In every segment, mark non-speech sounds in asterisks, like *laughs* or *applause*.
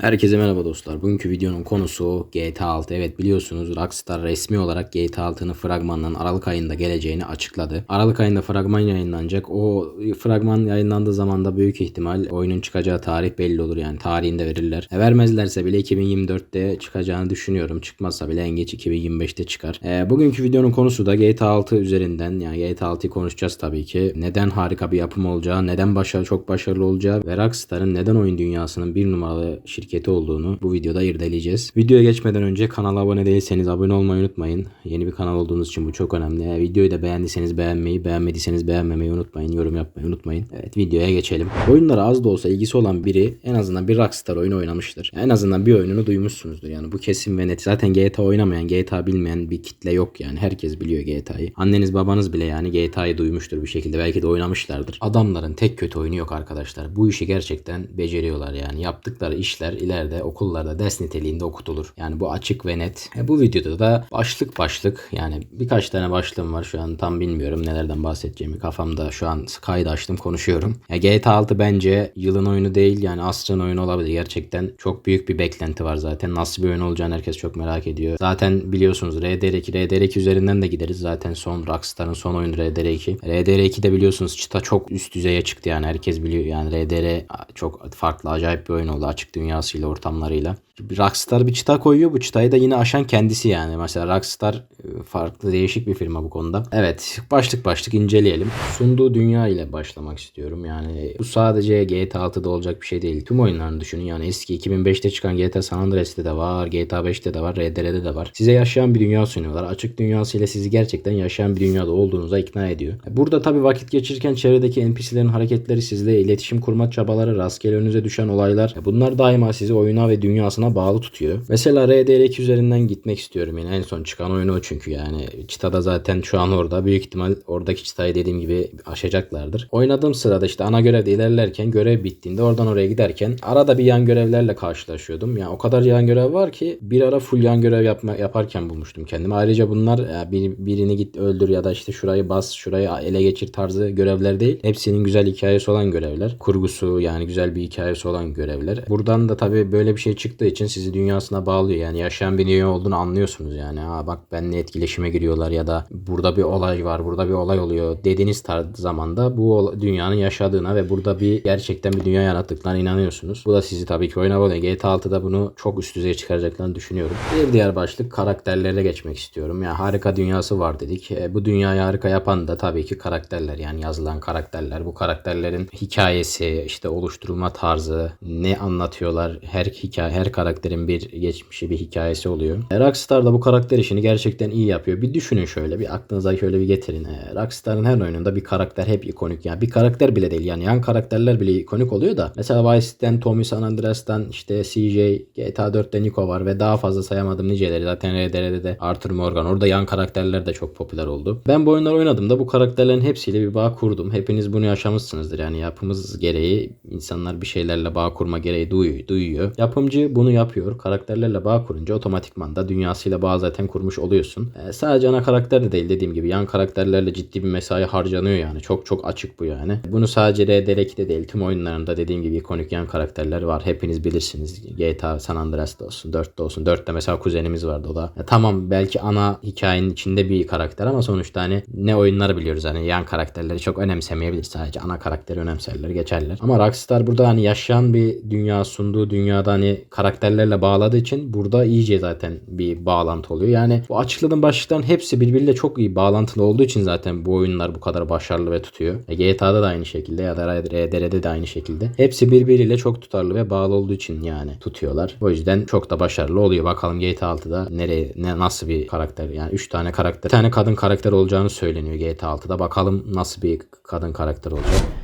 Herkese merhaba dostlar. Bugünkü videonun konusu GTA 6. Evet biliyorsunuz Rockstar resmi olarak GTA 6'nın fragmanının Aralık ayında geleceğini açıkladı. Aralık ayında fragman yayınlanacak. O fragman yayınlandığı zaman da büyük ihtimal oyunun çıkacağı tarih belli olur yani tarihinde verirler. E, vermezlerse bile 2024'te çıkacağını düşünüyorum. Çıkmazsa bile en geç 2025'te çıkar. E, bugünkü videonun konusu da GTA 6 üzerinden yani GTA 6'yı konuşacağız tabii ki. Neden harika bir yapım olacağı, neden başarılı çok başarılı olacağı ve Rockstar'ın neden oyun dünyasının bir numaralı şirketi olduğunu bu videoda irdeleyeceğiz. Videoya geçmeden önce kanala abone değilseniz abone olmayı unutmayın. Yeni bir kanal olduğunuz için bu çok önemli. Eğer videoyu da beğendiyseniz beğenmeyi, beğenmediyseniz beğenmemeyi unutmayın. Yorum yapmayı unutmayın. Evet videoya geçelim. Oyunlara az da olsa ilgisi olan biri en azından bir Rockstar oyunu oynamıştır. En azından bir oyununu duymuşsunuzdur. Yani bu kesin ve net. Zaten GTA oynamayan, GTA bilmeyen bir kitle yok yani. Herkes biliyor GTA'yı. Anneniz babanız bile yani GTA'yı duymuştur bir şekilde. Belki de oynamışlardır. Adamların tek kötü oyunu yok arkadaşlar. Bu işi gerçekten beceriyorlar yani. Yaptıkları işler ileride okullarda ders niteliğinde okutulur. Yani bu açık ve net. E, bu videoda da başlık başlık yani birkaç tane başlığım var şu an tam bilmiyorum nelerden bahsedeceğimi kafamda şu an kaydı açtım konuşuyorum. Ya GTA 6 bence yılın oyunu değil yani asrın oyunu olabilir. Gerçekten çok büyük bir beklenti var zaten. Nasıl bir oyun olacağını herkes çok merak ediyor. Zaten biliyorsunuz RDR2 RDR2 üzerinden de gideriz. Zaten son Rockstar'ın son oyunu RDR2. RDR2'de biliyorsunuz çıta çok üst düzeye çıktı yani herkes biliyor. Yani RDR çok farklı acayip bir oyun oldu açık dünyasıyla ortamlarıyla. Rockstar bir çıta koyuyor. Bu çıtayı da yine aşan kendisi yani. Mesela Rockstar e, farklı değişik bir firma bu konuda. Evet başlık başlık inceleyelim. Sunduğu dünya ile başlamak istiyorum. Yani bu sadece GTA 6'da olacak bir şey değil. Tüm oyunlarını düşünün. Yani eski 2005'te çıkan GTA San Andreas'te de var. GTA 5'te de var. RDR'de de var. Size yaşayan bir dünya sunuyorlar. Açık dünyasıyla sizi gerçekten yaşayan bir dünyada olduğunuza ikna ediyor. Burada tabii vakit geçirirken çevredeki NPC'lerin hareketleri sizle iletişim kurma çabaları, rastgele önünüze düşen olaylar. Bunlar daima sizi oyuna ve dünyasına bağlı tutuyor. Mesela RDR2 üzerinden gitmek istiyorum yine. En son çıkan oyunu o çünkü yani. Çıtada zaten şu an orada. Büyük ihtimal oradaki çıtayı dediğim gibi aşacaklardır. Oynadığım sırada işte ana görevde ilerlerken görev bittiğinde oradan oraya giderken arada bir yan görevlerle karşılaşıyordum. Yani o kadar yan görev var ki bir ara full yan görev yapma, yaparken bulmuştum kendimi. Ayrıca bunlar ya bir, birini git öldür ya da işte şurayı bas şurayı ele geçir tarzı görevler değil. Hepsinin güzel hikayesi olan görevler. Kurgusu yani güzel bir hikayesi olan görevler. Buradan da tabii böyle bir şey çıktığı için sizi dünyasına bağlıyor. Yani yaşayan bir dünya olduğunu anlıyorsunuz yani. Ha bak benimle etkileşime giriyorlar ya da burada bir olay var, burada bir olay oluyor dediğiniz tarz zamanda bu dünyanın yaşadığına ve burada bir gerçekten bir dünya yarattıklarına inanıyorsunuz. Bu da sizi tabii ki oyuna bağlıyor. GTA 6'da bunu çok üst düzeye çıkaracaklarını düşünüyorum. Bir diğer başlık karakterlere geçmek istiyorum. Yani harika dünyası var dedik. E, bu dünyayı harika yapan da tabii ki karakterler yani yazılan karakterler. Bu karakterlerin hikayesi, işte oluşturulma tarzı, ne anlatıyorlar, her hikaye, her karakterin bir geçmişi, bir hikayesi oluyor. E, Rockstar da bu karakter işini gerçekten iyi yapıyor. Bir düşünün şöyle, bir aklınıza şöyle bir getirin. E, Rockstar'ın her oyununda bir karakter hep ikonik. Yani bir karakter bile değil yani yan karakterler bile ikonik oluyor da. Mesela Vice City'den, Tommy San Andreas'tan işte CJ, GTA 4'te Nico var ve daha fazla sayamadım niceleri. Zaten RDR'de de Arthur Morgan. Orada yan karakterler de çok popüler oldu. Ben bu oyunları oynadım da bu karakterlerin hepsiyle bir bağ kurdum. Hepiniz bunu yaşamışsınızdır. Yani yapımız gereği insanlar bir şeylerle bağ kurma gereği duyuyor. duyuyor. Yapımcı bunu yapıyor. Karakterlerle bağ kurunca otomatikman da dünyasıyla bağ zaten kurmuş oluyorsun. Ee, sadece ana karakter de değil dediğim gibi yan karakterlerle ciddi bir mesai harcanıyor yani. Çok çok açık bu yani. Bunu sadece RDR2'de değil tüm oyunlarında dediğim gibi ikonik yan karakterler var. Hepiniz bilirsiniz. GTA San Andreas'ta olsun, 4'te olsun. 4'te mesela kuzenimiz vardı o da. Ya, tamam belki ana hikayenin içinde bir karakter ama sonuçta hani ne oyunları biliyoruz hani yan karakterleri çok önemsemeyebilir. Sadece ana karakteri önemserler geçerler. Ama Rockstar burada hani yaşayan bir dünya sunduğu dünyada hani karakterlerle bağladığı için burada iyice zaten bir bağlantı oluyor. Yani bu açıkladığım başlıkların hepsi birbiriyle çok iyi bağlantılı olduğu için zaten bu oyunlar bu kadar başarılı ve tutuyor. E, GTA'da da aynı şekilde ya da RDR'de de aynı şekilde. Hepsi birbiriyle çok tutarlı ve bağlı olduğu için yani tutuyorlar. O yüzden çok da başarılı oluyor. Bakalım GTA 6'da nereye ne nasıl bir karakter yani 3 tane karakter. Bir tane kadın karakter olacağını söyleniyor GTA 6'da. Bakalım nasıl bir kadın karakter olacak.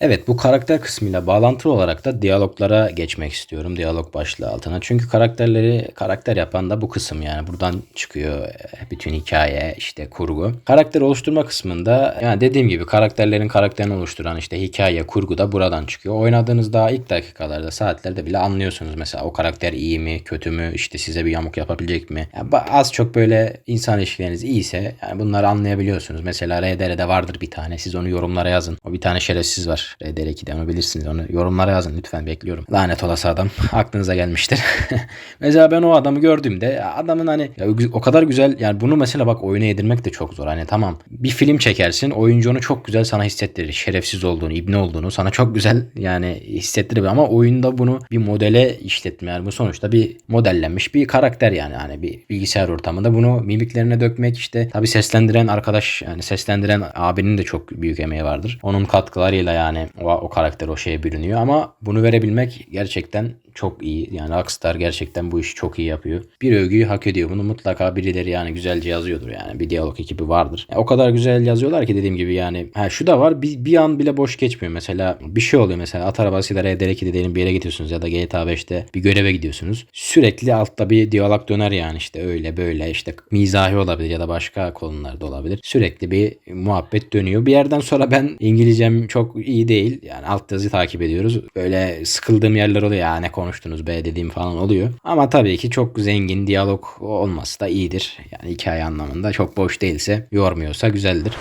Evet bu karakter kısmıyla bağlantılı olarak da diyaloglara geçmek istiyorum. Diyalog başlığı altına. Çünkü karakterleri karakter yapan da bu kısım yani. Buradan çıkıyor e, bütün hikaye işte kurgu. Karakter oluşturma kısmında yani dediğim gibi karakterlerin karakterini oluşturan işte hikaye kurgu da buradan çıkıyor. Oynadığınız daha ilk dakikalarda saatlerde bile anlıyorsunuz mesela o karakter iyi mi kötü mü işte size bir yamuk yapabilecek mi? Yani az çok böyle insan ilişkileriniz iyiyse yani bunları anlayabiliyorsunuz. Mesela RDR'de vardır bir tane siz onu yorumlara yazın. O bir tane şerefsiz var vardır. RDR2'de onu bilirsiniz. Onu yorumlara yazın lütfen bekliyorum. Lanet olası adam. *laughs* Aklınıza gelmiştir. *laughs* mesela ben o adamı gördüğümde adamın hani ya o kadar güzel yani bunu mesela bak oyuna yedirmek de çok zor. Hani tamam bir film çekersin oyuncu onu çok güzel sana hissettirir. Şerefsiz olduğunu, ibne olduğunu sana çok güzel yani hissettirir ama oyunda bunu bir modele işletme yani bu sonuçta bir modellenmiş bir karakter yani hani bir bilgisayar ortamında bunu mimiklerine dökmek işte tabi seslendiren arkadaş yani seslendiren abinin de çok büyük emeği vardır. Onun katkılarıyla yani o, o karakter o şeye bürünüyor ama bunu verebilmek gerçekten çok iyi. Yani Rockstar gerçekten bu işi çok iyi yapıyor. Bir övgüyü hak ediyor. Bunu mutlaka birileri yani güzelce yazıyordur yani. Bir diyalog ekibi vardır. Yani o kadar güzel yazıyorlar ki dediğim gibi yani. Ha şu da var. Bir, bir an bile boş geçmiyor. Mesela bir şey oluyor mesela at arabasıyla RDR2'de diyelim bir yere gidiyorsunuz ya da GTA 5'te bir göreve gidiyorsunuz. Sürekli altta bir diyalog döner yani işte öyle böyle işte mizahi olabilir ya da başka konularda olabilir. Sürekli bir muhabbet dönüyor. Bir yerden sonra ben İngilizcem çok iyi değil. Yani alt yazı takip ediyoruz. Böyle sıkıldığım yerler oluyor ya ne konuştunuz be dediğim falan oluyor. Ama tabii ki çok zengin diyalog olması da iyidir. Yani hikaye anlamında çok boş değilse yormuyorsa güzeldir.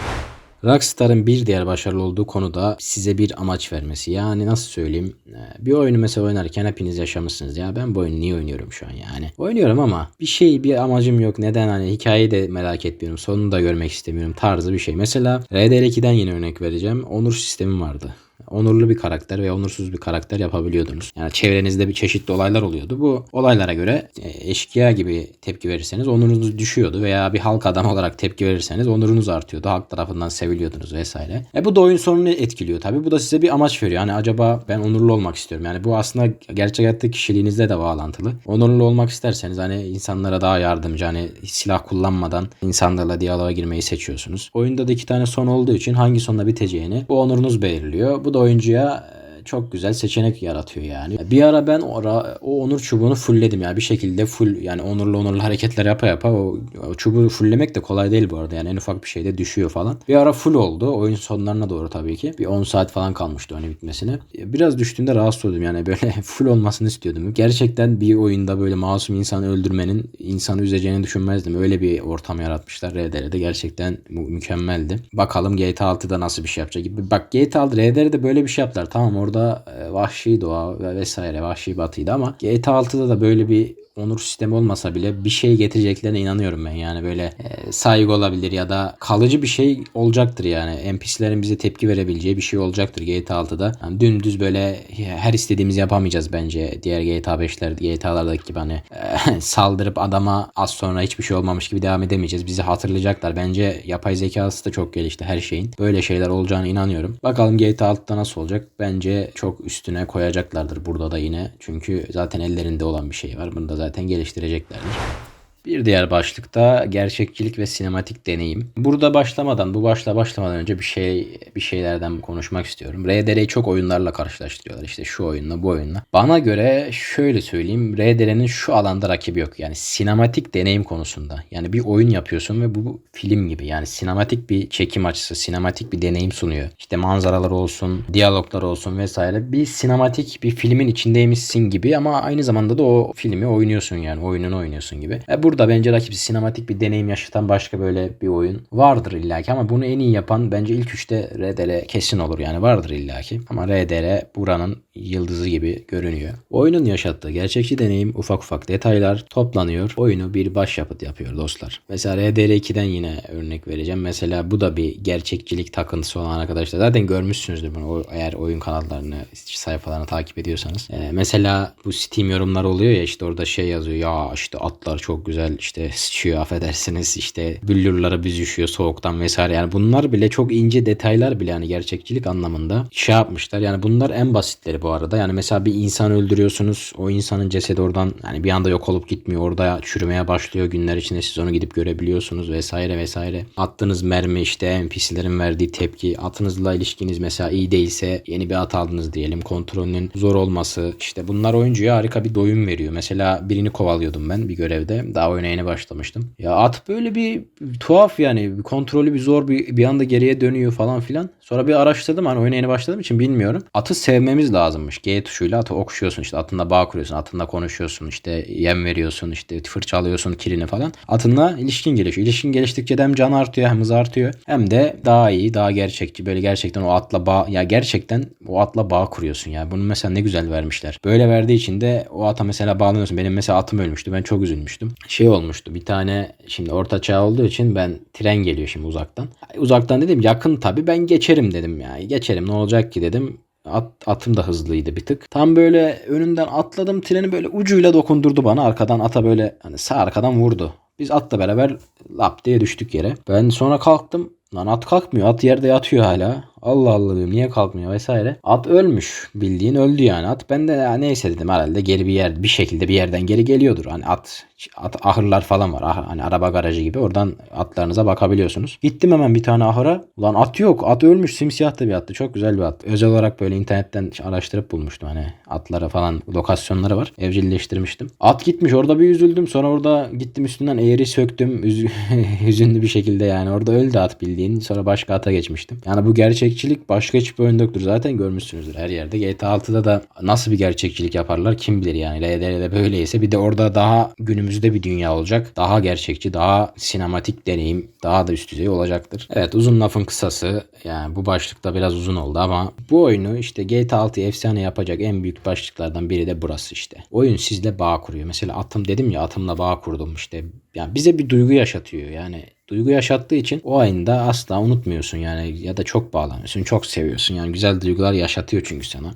Rockstar'ın bir diğer başarılı olduğu konu da size bir amaç vermesi. Yani nasıl söyleyeyim? Ee, bir oyunu mesela oynarken hepiniz yaşamışsınız. Ya ben bu oyunu niye oynuyorum şu an yani? Oynuyorum ama bir şey bir amacım yok. Neden hani hikayeyi de merak etmiyorum. Sonunu da görmek istemiyorum tarzı bir şey. Mesela RDR2'den yine örnek vereceğim. Onur sistemi vardı onurlu bir karakter ve onursuz bir karakter yapabiliyordunuz. Yani çevrenizde bir çeşitli olaylar oluyordu. Bu olaylara göre e, eşkıya gibi tepki verirseniz onurunuz düşüyordu veya bir halk adam olarak tepki verirseniz onurunuz artıyordu. Halk tarafından seviliyordunuz vesaire. E bu da oyun sonunu etkiliyor tabii. Bu da size bir amaç veriyor. Hani acaba ben onurlu olmak istiyorum. Yani bu aslında gerçek hayatta kişiliğinizle de bağlantılı. Onurlu olmak isterseniz hani insanlara daha yardımcı hani silah kullanmadan insanlarla diyaloğa girmeyi seçiyorsunuz. Oyunda da iki tane son olduğu için hangi sonla biteceğini bu onurunuz belirliyor. Bu da oyuncuya çok güzel seçenek yaratıyor yani. Bir ara ben o, o onur çubuğunu fullledim yani bir şekilde full yani onurlu onurlu hareketler yapa yapa o, o çubuğu fulllemek de kolay değil bu arada yani en ufak bir şeyde düşüyor falan. Bir ara full oldu oyun sonlarına doğru tabii ki. Bir 10 saat falan kalmıştı oyunu bitmesine. Biraz düştüğünde rahatsız oldum yani böyle *laughs* full olmasını istiyordum. Gerçekten bir oyunda böyle masum insanı öldürmenin insanı üzeceğini düşünmezdim. Öyle bir ortam yaratmışlar RDR'de gerçekten mükemmeldi. Bakalım GTA 6'da nasıl bir şey yapacak. Bak GTA 6 RDR'de böyle bir şey yaptılar. Tamam orada da e, vahşi doğa ve vesaire vahşi batıydı ama GTA 6'da da böyle bir onur sistemi olmasa bile bir şey getireceklerine inanıyorum ben. Yani böyle e, saygı olabilir ya da kalıcı bir şey olacaktır yani. NPC'lerin bize tepki verebileceği bir şey olacaktır GTA 6'da. Yani dümdüz böyle her istediğimizi yapamayacağız bence. Diğer GTA 5'ler, GTA'lardaki gibi hani e, *laughs* saldırıp adama az sonra hiçbir şey olmamış gibi devam edemeyeceğiz. Bizi hatırlayacaklar. Bence yapay zekası da çok gelişti her şeyin. Böyle şeyler olacağını inanıyorum. Bakalım GTA 6'da nasıl olacak? Bence çok üstüne koyacaklardır burada da yine. Çünkü zaten ellerinde olan bir şey var. Bunu da zaten geliştireceklerdir. Bir diğer başlıkta gerçekçilik ve sinematik deneyim. Burada başlamadan, bu başla başlamadan önce bir şey bir şeylerden konuşmak istiyorum. RDR'yi çok oyunlarla karşılaştırıyorlar. İşte şu oyunla, bu oyunla. Bana göre şöyle söyleyeyim. RDR'nin şu alanda rakibi yok. Yani sinematik deneyim konusunda. Yani bir oyun yapıyorsun ve bu film gibi. Yani sinematik bir çekim açısı, sinematik bir deneyim sunuyor. İşte manzaralar olsun, diyaloglar olsun vesaire. Bir sinematik bir filmin içindeymişsin gibi ama aynı zamanda da o filmi oynuyorsun yani. Oyununu oynuyorsun gibi. E burada Burada bence rakip sinematik bir deneyim yaşatan başka böyle bir oyun vardır illaki ama bunu en iyi yapan bence ilk üçte RDR kesin olur yani vardır illaki. Ama RDR buranın yıldızı gibi görünüyor. Oyunun yaşattığı gerçekçi deneyim ufak ufak detaylar toplanıyor. Oyunu bir başyapıt yapıyor dostlar. Mesela RDR2'den yine örnek vereceğim. Mesela bu da bir gerçekçilik takıntısı olan arkadaşlar. Zaten görmüşsünüzdür bunu eğer oyun kanallarını, sayfalarını takip ediyorsanız. Ee, mesela bu Steam yorumlar oluyor ya işte orada şey yazıyor. Ya işte atlar çok güzel işte sıçıyor affedersiniz işte büllürleri büzüşüyor soğuktan vesaire. Yani bunlar bile çok ince detaylar bile yani gerçekçilik anlamında şey yapmışlar. Yani bunlar en basitleri bu arada. Yani mesela bir insan öldürüyorsunuz. O insanın cesedi oradan yani bir anda yok olup gitmiyor. Orada çürümeye başlıyor. Günler içinde siz onu gidip görebiliyorsunuz vesaire vesaire. Attığınız mermi işte NPC'lerin verdiği tepki. Atınızla ilişkiniz mesela iyi değilse yeni bir at aldınız diyelim. Kontrolünün zor olması. işte bunlar oyuncuya harika bir doyum veriyor. Mesela birini kovalıyordum ben bir görevde. Daha Daha oyuna yeni başlamıştım. Ya at böyle bir tuhaf yani. Bir kontrolü bir zor bir, bir anda geriye dönüyor falan filan. Sonra bir araştırdım hani oyuna yeni başladığım için bilmiyorum. Atı sevmemiz lazımmış. G tuşuyla atı okşuyorsun işte atınla bağ kuruyorsun. Atınla konuşuyorsun işte yem veriyorsun işte fırçalıyorsun kirini falan. Atınla ilişkin gelişiyor. İlişkin geliştikçe de hem can artıyor hem hız artıyor. Hem de daha iyi daha gerçekçi böyle gerçekten o atla bağ ya gerçekten o atla bağ kuruyorsun ya. Bunu mesela ne güzel vermişler. Böyle verdiği için de o ata mesela bağlanıyorsun. Benim mesela atım ölmüştü. Ben çok üzülmüştüm. Şey olmuştu. Bir tane şimdi orta çağ olduğu için ben tren geliyor şimdi uzaktan. Uzaktan dedim yakın tabii ben geçerim dedim ya. Geçerim ne olacak ki dedim. At, atım da hızlıydı bir tık. Tam böyle önünden atladım treni böyle ucuyla dokundurdu bana. Arkadan ata böyle hani sağ arkadan vurdu. Biz atla beraber lap diye düştük yere. Ben sonra kalktım. Lan at kalkmıyor. At yerde yatıyor hala. Allah Allah diyorum niye kalkmıyor vesaire. At ölmüş. Bildiğin öldü yani at. Ben de ya neyse dedim herhalde geri bir yer bir şekilde bir yerden geri geliyordur. Hani at, at ahırlar falan var. Ah, hani araba garajı gibi. Oradan atlarınıza bakabiliyorsunuz. Gittim hemen bir tane ahıra. Ulan at yok. At ölmüş. Simsiyah da bir attı. Çok güzel bir at. Özel olarak böyle internetten araştırıp bulmuştum. Hani atlara falan lokasyonları var. Evcilleştirmiştim. At gitmiş. Orada bir üzüldüm. Sonra orada gittim üstünden eğri söktüm. Üz- *laughs* hüzünlü bir şekilde yani. Orada öldü at bildiğin. Sonra başka ata geçmiştim. Yani bu gerçekçilik başka hiçbir oyunda yoktur. Zaten görmüşsünüzdür her yerde. GTA 6'da da nasıl bir gerçekçilik yaparlar kim bilir yani. RDR'de böyleyse bir de orada daha günümüzde bir dünya olacak. Daha gerçekçi, daha sinematik deneyim, daha da üst düzey olacaktır. Evet uzun lafın kısası yani bu başlıkta biraz uzun oldu ama bu oyunu işte GTA 6'yı efsane yapacak en büyük başlıklardan biri de burası işte. Oyun sizle bağ kuruyor. Mesela atım dedim ya atımla bağ kurdum işte. Yani bize bir duygu yaşatıyor. Yani duygu yaşattığı için o ayında asla unutmuyorsun yani ya da çok bağlanıyorsun, çok seviyorsun. Yani güzel duygular yaşatıyor çünkü sana.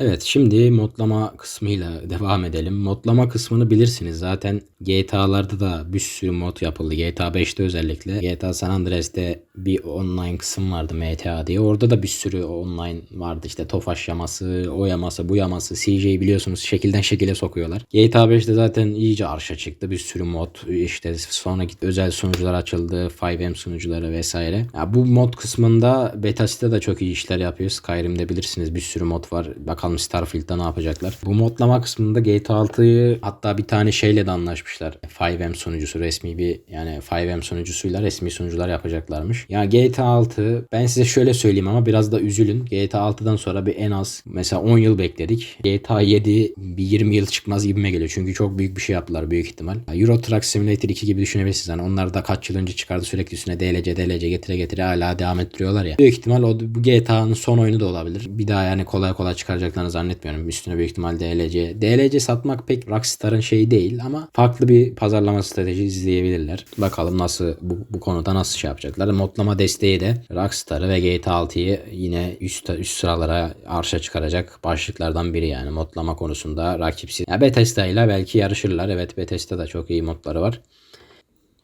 Evet şimdi modlama kısmıyla devam edelim. Modlama kısmını bilirsiniz. Zaten GTA'larda da bir sürü mod yapıldı. GTA 5'te özellikle. GTA San Andreas'te bir online kısım vardı MTA diye. Orada da bir sürü online vardı. İşte Tofaş yaması, o yaması, bu yaması. CJ biliyorsunuz şekilden şekile sokuyorlar. GTA 5'te zaten iyice arşa çıktı. Bir sürü mod. İşte sonra özel sunucular açıldı. 5M sunucuları vesaire. Ya bu mod kısmında Bethesda da çok iyi işler yapıyor. Skyrim'de bilirsiniz bir sürü mod var. Bakalım Starfield'da ne yapacaklar. Bu modlama kısmında GTA 6'yı hatta bir tane şeyle de anlaşmışlar. 5M sunucusu resmi bir yani 5M sunucusuyla resmi sunucular yapacaklarmış. Ya GTA 6 ben size şöyle söyleyeyim ama biraz da üzülün. GTA 6'dan sonra bir en az mesela 10 yıl bekledik. GTA 7 bir 20 yıl çıkmaz gibime geliyor. Çünkü çok büyük bir şey yaptılar büyük ihtimal. Euro Truck Simulator 2 gibi düşünebilirsiniz. Yani onlar da kaç yıl önce çıkardı sürekli üstüne DLC DLC getire getire hala devam ettiriyorlar ya. Büyük ihtimal o GTA'nın son oyunu da olabilir. Bir daha yani kolay kolay çıkaracaklarını zannetmiyorum. Üstüne büyük ihtimal DLC. DLC satmak pek Rockstar'ın şeyi değil ama farklı bir pazarlama stratejisi izleyebilirler. Bakalım nasıl bu, bu konuda nasıl şey yapacaklar. Modlama desteği de Rockstar'ı ve GTA 6'yı yine üst, üst sıralara arşa çıkaracak başlıklardan biri yani modlama konusunda rakipsiz. Ya Bethesda ile belki yarışırlar. Evet Bethesda da çok iyi modları var.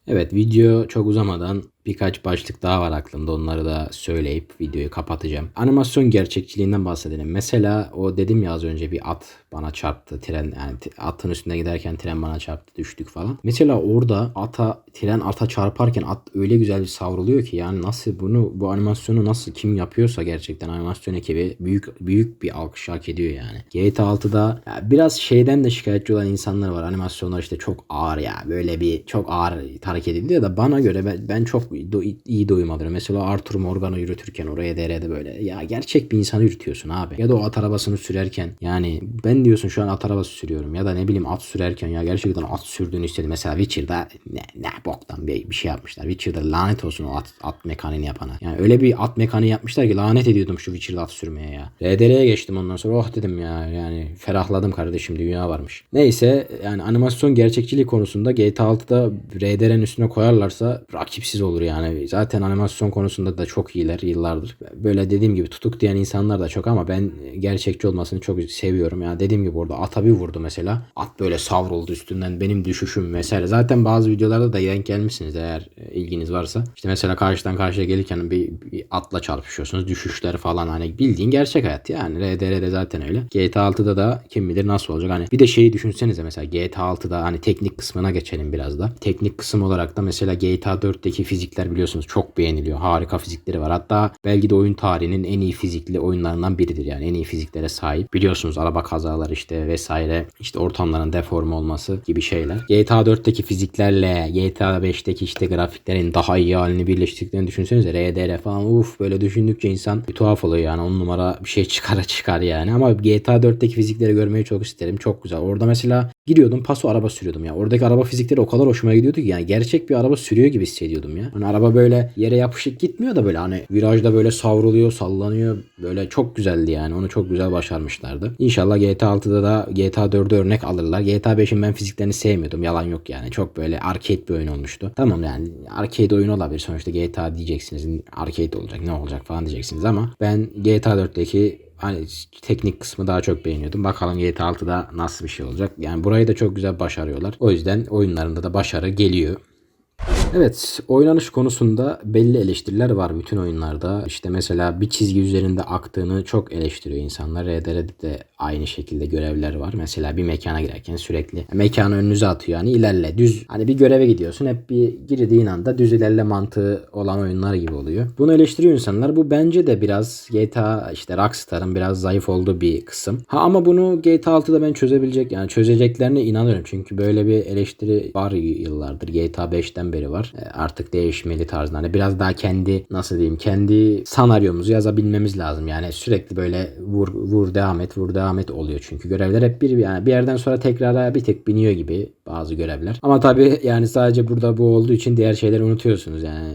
Evet video çok uzamadan birkaç başlık daha var aklımda. Onları da söyleyip videoyu kapatacağım. Animasyon gerçekçiliğinden bahsedelim. Mesela o dedim ya az önce bir at bana çarptı. Tren yani atın üstünde giderken tren bana çarptı düştük falan. Mesela orada ata tren ata çarparken at öyle güzel bir savruluyor ki yani nasıl bunu bu animasyonu nasıl kim yapıyorsa gerçekten animasyon ekibi büyük büyük bir alkış hak ediyor yani. GTA 6'da ya biraz şeyden de şikayetçi olan insanlar var. Animasyonlar işte çok ağır ya. Böyle bir çok ağır hareket ediliyor da bana göre ben, ben çok do- iyi doyum alırım. Mesela Arthur Morgan'ı yürütürken oraya derede böyle ya gerçek bir insanı yürütüyorsun abi. Ya da o at arabasını sürerken yani ben diyorsun şu an at arabası sürüyorum ya da ne bileyim at sürerken ya gerçekten at sürdüğünü istedim. Mesela Witcher'da ne, ne boktan bir, bir şey yapmışlar. Witcher'da lanet olsun o at, at mekaniğini yapana. Yani öyle bir at mekaniği yapmışlar ki lanet ediyordum şu Witcher'da at sürmeye ya. RDR'ye geçtim ondan sonra oh dedim ya yani ferahladım kardeşim dünya varmış. Neyse yani animasyon gerçekçiliği konusunda GTA 6'da RDR'nin üstüne koyarlarsa rakipsiz olur yani. Zaten animasyon konusunda da çok iyiler yıllardır. Böyle dediğim gibi tutuk diyen insanlar da çok ama ben gerçekçi olmasını çok seviyorum. Yani dediğim gibi orada ata bir vurdu mesela. At böyle savruldu üstünden benim düşüşüm vesaire. Zaten bazı videolarda da denk gelmişsiniz eğer ilginiz varsa. İşte mesela karşıdan karşıya gelirken bir, bir atla çarpışıyorsunuz. Düşüşler falan hani bildiğin gerçek hayat yani. RDR'de zaten öyle. GTA 6'da da kim bilir nasıl olacak. Hani bir de şeyi düşünsenize mesela GTA 6'da hani teknik kısmına geçelim biraz da. Teknik kısım olarak da mesela GTA 4'teki fizikler fizikler biliyorsunuz çok beğeniliyor. Harika fizikleri var. Hatta belki de oyun tarihinin en iyi fizikli oyunlarından biridir yani. En iyi fiziklere sahip. Biliyorsunuz araba kazaları işte vesaire işte ortamların deforme olması gibi şeyler. GTA 4'teki fiziklerle GTA 5'teki işte grafiklerin daha iyi halini birleştirdiklerini düşünsenize. RDR falan uf böyle düşündükçe insan bir tuhaf oluyor yani. On numara bir şey *laughs* çıkara çıkar yani. Ama GTA 4'teki fizikleri görmeyi çok isterim. Çok güzel. Orada mesela giriyordum paso araba sürüyordum ya. Oradaki araba fizikleri o kadar hoşuma gidiyordu ki yani gerçek bir araba sürüyor gibi hissediyordum ya. Hani araba böyle yere yapışık gitmiyor da böyle hani virajda böyle savruluyor, sallanıyor. Böyle çok güzeldi yani. Onu çok güzel başarmışlardı. İnşallah GTA 6'da da GTA 4'e örnek alırlar. GTA 5'in ben fiziklerini sevmiyordum. Yalan yok yani. Çok böyle arcade bir oyun olmuştu. Tamam yani arcade oyun olabilir. Sonuçta GTA diyeceksiniz. Arcade olacak ne olacak falan diyeceksiniz ama ben GTA 4'teki hani teknik kısmı daha çok beğeniyordum. Bakalım GTA 6'da nasıl bir şey olacak. Yani burayı da çok güzel başarıyorlar. O yüzden oyunlarında da başarı geliyor. Evet, oynanış konusunda belli eleştiriler var bütün oyunlarda. İşte mesela bir çizgi üzerinde aktığını çok eleştiriyor insanlar. Dead'de de aynı şekilde görevler var. Mesela bir mekana girerken sürekli mekanı önünüze atıyor. Yani ilerle, düz. Hani bir göreve gidiyorsun. Hep bir girdiğin anda düz ilerle mantığı olan oyunlar gibi oluyor. Bunu eleştiriyor insanlar. Bu bence de biraz GTA işte Rockstar'ın biraz zayıf olduğu bir kısım. Ha ama bunu GTA 6'da ben çözebilecek yani çözeceklerine inanıyorum. Çünkü böyle bir eleştiri var yıllardır. GTA 5'ten beri var. E, Artık değişmeli tarzında. Hani biraz daha kendi nasıl diyeyim kendi senaryomuzu yazabilmemiz lazım. Yani sürekli böyle vur vur devam et vur devam et oluyor çünkü görevler hep bir yani bir yerden sonra tekrara bir tek biniyor gibi bazı görevler. Ama tabii yani sadece burada bu olduğu için diğer şeyleri unutuyorsunuz yani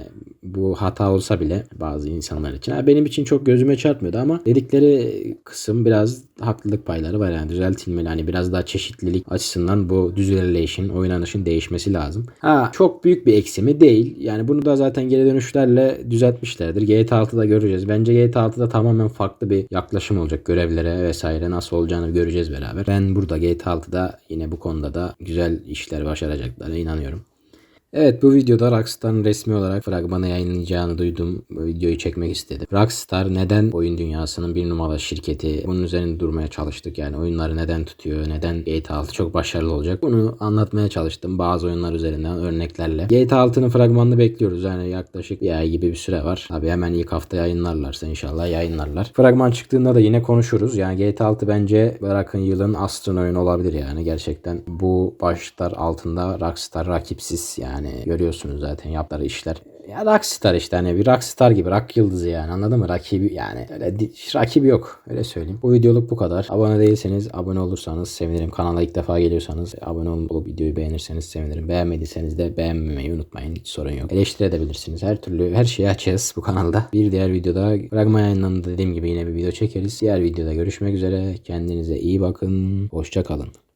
bu hata olsa bile bazı insanlar için. Ha, benim için çok gözüme çarpmıyordu ama dedikleri kısım biraz haklılık payları var yani düzeltilmeli. Hani biraz daha çeşitlilik açısından bu düz ilerleyişin, oynanışın değişmesi lazım. Ha çok büyük bir eksi mi? Değil. Yani bunu da zaten geri dönüşlerle düzeltmişlerdir. GTA 6'da göreceğiz. Bence GTA 6'da tamamen farklı bir yaklaşım olacak. Görevlere vesaire nasıl olacağını göreceğiz beraber. Ben burada GTA 6'da yine bu konuda da güzel işler başaracaklarına inanıyorum. Evet bu videoda Rockstar'ın resmi olarak fragmanı yayınlayacağını duydum. Bu videoyu çekmek istedim. Rockstar neden oyun dünyasının bir numaralı şirketi? Bunun üzerinde durmaya çalıştık. Yani oyunları neden tutuyor? Neden GTA 6 çok başarılı olacak? Bunu anlatmaya çalıştım bazı oyunlar üzerinden örneklerle. GTA 6'nın fragmanını bekliyoruz. Yani yaklaşık bir ay gibi bir süre var. Tabi hemen ilk hafta yayınlarlarsa inşallah yayınlarlar. Fragman çıktığında da yine konuşuruz. Yani GTA 6 bence bırakın yılın Astron oyunu olabilir yani. Gerçekten bu başlar altında Rockstar rakipsiz yani yani görüyorsunuz zaten yaptıkları işler. Ya Rockstar işte hani bir Rockstar gibi rock yıldızı yani anladın mı? Rakibi yani öyle rakibi yok öyle söyleyeyim. Bu videoluk bu kadar. Abone değilseniz abone olursanız sevinirim. Kanala ilk defa geliyorsanız abone olup videoyu beğenirseniz sevinirim. Beğenmediyseniz de beğenmemeyi unutmayın. Hiç sorun yok. Eleştirebilirsiniz. Her türlü her şeyi açacağız bu kanalda. Bir diğer videoda fragman yayınlandı dediğim gibi yine bir video çekeriz. Diğer videoda görüşmek üzere. Kendinize iyi bakın. Hoşça kalın.